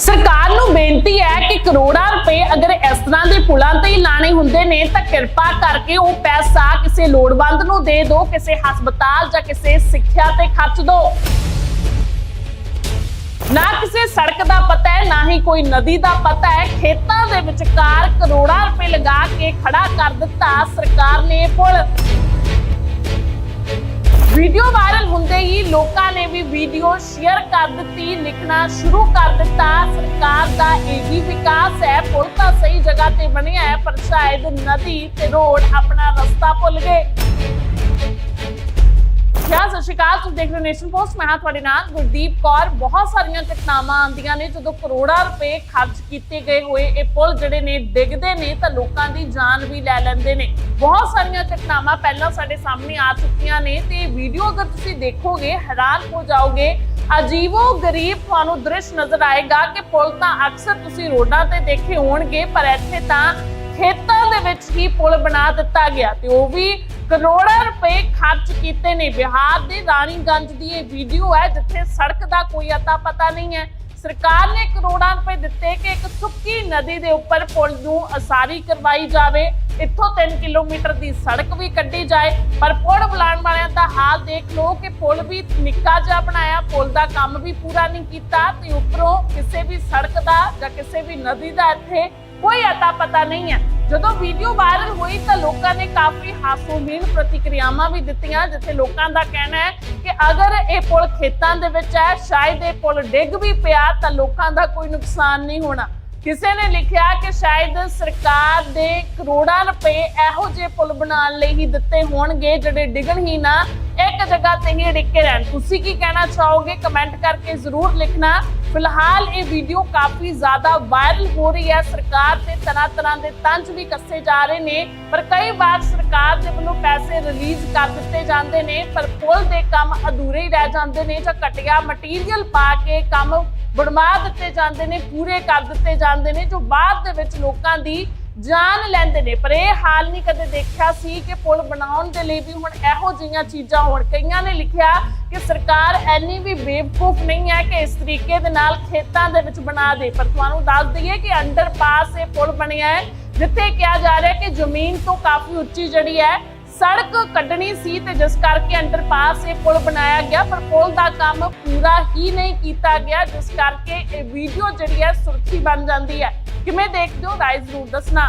ਸਰਕਾਰ ਨੂੰ ਬੇਨਤੀ ਹੈ ਕਿ ਕਰੋੜਾਂ ਰੁਪਏ ਅਗਰ ਇਸ ਤਰ੍ਹਾਂ ਦੇ ਪੁਲਾਂ ਤੇ ਹੀ ਲਾਣੇ ਹੁੰਦੇ ਨੇ, ਤਾਂ ਕਿਰਪਾ ਕਰਕੇ ਉਹ ਪੈਸਾ ਕਿਸੇ ਲੋੜਵੰਦ ਨੂੰ ਦੇ ਦਿਓ, ਕਿਸੇ ਹਸਪਤਾਲ ਜਾਂ ਕਿਸੇ ਸਿੱਖਿਆ ਤੇ ਖਰਚ ਦਿਓ। ਨਾ ਕਿਸੇ ਸੜਕ ਦਾ ਪਤਾ ਹੈ, ਨਾ ਹੀ ਕੋਈ ਨਦੀ ਦਾ ਪਤਾ ਹੈ। ਖੇਤਾਂ ਦੇ ਵਿਚਕਾਰ ਕਰੋੜਾਂ ਰੁਪਏ ਲਗਾ ਕੇ ਖੜਾ ਕਰ ਦਿੱਤਾ ਸਰਕਾਰ ਨੇ ਇਹ ਪੁਲ। ਵੀਡੀਓ ਵਾਇਰਲ ਹੁੰਦੇ ਹੀ ਲੋਕਾਂ ਨੇ ਵੀ ਵੀਡੀਓ ਸ਼ੇਅਰ ਕਰ ਦਿੱਤੀ, ਲਿਖਣਾ ਸ਼ੁਰੂ ਕਰ ਦਿੱਤਾ। ਸਰਕਾਰ ਦਾ ਇਹ ਵੀ ਵਿਕਾਸ ਹੈ, ਪੁਲ ਤਾਂ ਸਹੀ ਜਗ੍ਹਾ ਤੇ ਬਣਿਆ ਹੈ, ਪਰ ਸ਼ਾਇਦ ਨਦੀ ਤੇ ਰੋਡ ਆਪਣਾ ਰਸਤਾ ਭੁੱਲ ਗਏ। ਕਿਆ ਸਤਿ ਸ਼੍ਰੀ ਅਕਾਲ, ਤੁਸੀਂ ਦੇਖ ਰਹੇ ਹੋ ਨੇਸ਼ਨ ਪੋਸਟ, ਮੈਂ ਹਾਂ ਤੁਹਾਡੇ ਨਾਲ, ਗੁਰਦੀਪ ਕੌਰ। ਬਹੁਤ ਸਾਰੀਆਂ ਘਟਨਾਵਾਂ ਆਉਂਦੀਆਂ ਨੇ, ਜਦੋਂ ਕਰੋੜਾਂ ਰੁਪਏ ਖਰਚ ਕੀਤੇ ਗਏ ਹੋਏ ਇਹ ਪੁਲ ਜਿਹੜੇ ਨੇ, ਡਿੱਗਦੇ ਨੇ, ਤਾਂ ਲੋਕਾਂ ਦੀ ਜਾਨ ਵੀ ਲੈ ਲੈਂਦੇ ਨੇ। ਬਹੁਤ ਸਾਰੀਆਂ ਘਟਨਾਵਾਂ ਪਹਿਲਾਂ ਸਾਡੇ ਸਾਹਮਣੇ ਆ ਚੁੱਕੀਆਂ ਨੇ, ਤੇ ਵੀਡੀਓ ਅਗਰ ਤੁਸੀਂ ਦੇਖੋਗੇ, ਹੈਰਾਨ ਹੋ ਜਾਓਗੇ। ਅਜੀਬੋ ਗਰੀਬ ਤੁਹਾਨੂੰ ਦ੍ਰਿਸ਼ ਨਜ਼ਰ ਆਏਗਾ ਕਿ ਪੁਲ ਤਾਂ ਅਕਸਰ ਤੁਸੀਂ ਰੋਡਾਂ ਤੇ ਦੇਖੇ ਹੋਣਗੇ, ਪਰ ਇੱਥੇ ਤਾਂ ਖੇਤਾਂ ਦੇ ਵਿੱਚ ਹੀ ਪੁਲ ਬਣਾ ਦਿੱਤਾ ਗਿਆ। ਤੇ ਉਹ ਵੀ ਕਰੋੜਾਂ ਰੁਪਏ ਖਰਚ ਕੀਤੇ ਨੇ। ਬਿਹਾਰ ਦੇ ਰਾਣੀਗੰਜ ਦੀ ਇਹ ਵੀਡੀਓ ਹੈ, ਜਿੱਥੇ ਸੜਕ ਦਾ ਕੋਈ ਅਤਾ ਪਤਾ ਨਹੀਂ ਹੈ। ਸਰਕਾਰ ਨੇ ਕਰੋੜਾਂ ਰੁਪਏ ਦਿੱਤੇ ਕਿ ਇੱਕ ਸੁੱਕੀ ਨਦੀ ਦੇ ਉੱਪਰ ਪੁਲ ਨੂੰ ਅਸਾਰੀ ਕਰਵਾਈ ਜਾਵੇ। ਇੱਥੋਂ 3 ਕਿਲੋਮੀਟਰ ਦੀ ਸੜਕ ਵੀ ਕੱਢੀ ਜਾਏ। ਪਰ ਪੁਲ ਬੁਲਾਉਣ ਵਾਲਿਆਂ ਦਾ ਹਾਲ ਦੇਖ ਲਓ ਕਿ ਪੁਲ ਵੀ ਨਿੱਕਾ ਜਿਹਾ ਬਣਾਇਆ। ਪੁਲ ਦਾ ਕੰਮ ਵੀ ਪੂਰਾ ਨਹੀਂ ਕੀਤਾ ਤੇ ਉੱਪਰੋਂ ਕਿਸੇ ਵੀ ਸੜਕ ਦਾ ਜਾਂ ਕਿਸੇ ਵੀ ਨਦੀ ਦਾ ਇੱਥੇ ਕੋਈ ਅਤਾ ਪਤਾ ਨਹੀਂ ਹੈ। ਜਦੋਂ ਵੀਡੀਓ ਵਾਇਰਲ ਹੋਈ ਤਾਂ ਲੋਕਾਂ ਨੇ ਕਾਫੀ ਹਾਸੋਹੀਣ ਪ੍ਰਤੀਕਿਰਿਆਵਾਂ ਵੀ ਦਿੱਤੀਆਂ, ਜਿੱਥੇ ਲੋਕਾਂ ਦਾ ਕਹਿਣਾ ਹੈ ਕਿ ਅਗਰ ਇਹ ਪੁਲ ਖੇਤਾਂ ਦੇ ਵਿੱਚ ਹੈ, ਸ਼ਾਇਦ ਇਹ ਪੁਲ ਡਿੱਗ ਵੀ ਪਿਆ ਤਾਂ ਲੋਕਾਂ ਦਾ ਕੋਈ ਨੁਕਸਾਨ ਨਹੀਂ ਹੋਣਾ। ਕਿਸੇ ਨੇ ਲਿਖਿਆ ਕਿ ਸ਼ਾਇਦ ਸਰਕਾਰ ਦੇ ਕਰੋੜਾਂ ਰੁਪਏ ਇਹੋ ਜਿਹੇ ਪੁਲ ਬਣਾਉਣ ਲਈ ਹੀ ਦਿੱਤੇ ਹੋਣਗੇ, ਜਿਹੜੇ ਡਿੱਗਣ ਹੀ ਨਾ। ਇੱਕ ਜਗ੍ਹਾ ਤੇ ਹੀ ਡਿੱਕੇ ਰਹਿਣ। ਤੁਸੀਂ ਕੀ ਕਹਿਣਾ ਚਾਹੋਗੇ? ਕਮੈਂਟ ਕਰਕੇ ਜ਼ਰੂਰ ਲਿਖਣਾ। ਫਿਲਹਾਲ ਇਹ ਵੀਡੀਓ ਕਾਫੀ ਜ਼ਿਆਦਾ ਵਾਇਰਲ ਹੋ ਰਹੀ ਹੈ। ਸਰਕਾਰ ਤੇ ਤਰ੍ਹਾਂ ਤਰ੍ਹਾਂ ਦੇ ਤੰਜ ਵੀ ਕੱਸੇ ਜਾ ਰਹੇ ਨੇ। ਪਰ ਕਈ ਵਾਰ ਸਰਕਾਰ ਦੇ ਵੱਲੋਂ ਪੈਸੇ ਰਿਲੀਜ਼ ਕਰ ਦਿੱਤੇ ਜਾਂਦੇ ਨੇ, ਪਰ ਪੁਲ ਦੇ ਕੰਮ ਅਧੂਰੇ ਹੀ ਰਹਿ ਜਾਂਦੇ ਨੇ ਜਾਂ ਘਟੀਆ ਮਟੀਰੀਅਲ ਪਾ ਕੇ ਕੰਮ ਬਣਵਾ ਦਿੱਤੇ ਜਾਂਦੇ ਨੇ, ਪੂਰੇ ਕਰ ਦਿੱਤੇ ਜਾਂਦੇ ਨੇ, ਜੋ ਬਾਅਦ ਦੇ ਵਿੱਚ ਲੋਕਾਂ ਦੀ ਜਾਨ ਲੈਂਦੇ ਨੇ, ਪਰ ਇਹ ਹਾਲ ਨਹੀਂ ਕਦੇ ਦੇਖਿਆ ਸੀ ਕਿ ਪੁਲ ਬਣਾਉਣ ਦੇ ਲਈ ਵੀ ਹੁਣ ਇਹੋ ਜਿਹੀਆਂ ਚੀਜ਼ਾਂ ਹੋਣ। ਕਈਆਂ ਨੇ ਲਿਖਿਆ ਕਿ ਸਰਕਾਰ ਐਨੀ ਵੀ ਬੇਵਕੂਫ ਨਹੀਂ ਹੈ ਕਿ ਇਸ ਤਰੀਕੇ ਦੇ ਨਾਲ ਖੇਤਾਂ ਦੇ ਵਿੱਚ ਬਣਾ ਦੇ। ਪਰ ਤੁਹਾਨੂੰ ਦੱਸ ਦਈਏ ਕਿ ਅੰਡਰਪਾਸ ਇਹ ਪੁਲ ਬਣਿਆ ਹੈ, ਜਿੱਥੇ ਕਿਹਾ ਜਾ ਰਿਹਾ ਕਿ ਜ਼ਮੀਨ ਤੋਂ ਕਾਫੀ ਉੱਚੀ ਜਿਹੜੀ ਹੈ, ਸੜਕ ਕੱਢਣੀ ਸੀ ਤੇ ਜਿਸ ਕਰਕੇ ਅੰਡਰਪਾਸ ਇਹ ਪੁਲ ਬਣਾਇਆ ਗਿਆ, ਪਰ ਪੁਲ ਦਾ ਕੰਮ ਪੂਰਾ ਹੀ ਨਹੀਂ ਕੀਤਾ ਗਿਆ, ਜਿਸ ਕਰਕੇ ਇਹ ਵੀਡੀਓ ਜਿਹੜੀ ਹੈ ਸੁਰਖੀ ਬਣ ਜਾਂਦੀ ਹੈ। ਕਿਵੇਂ ਦੇਖਦੇ ਹੋ ਰਾਏ ਜ਼ਰੂਰ ਦੱਸਣਾ?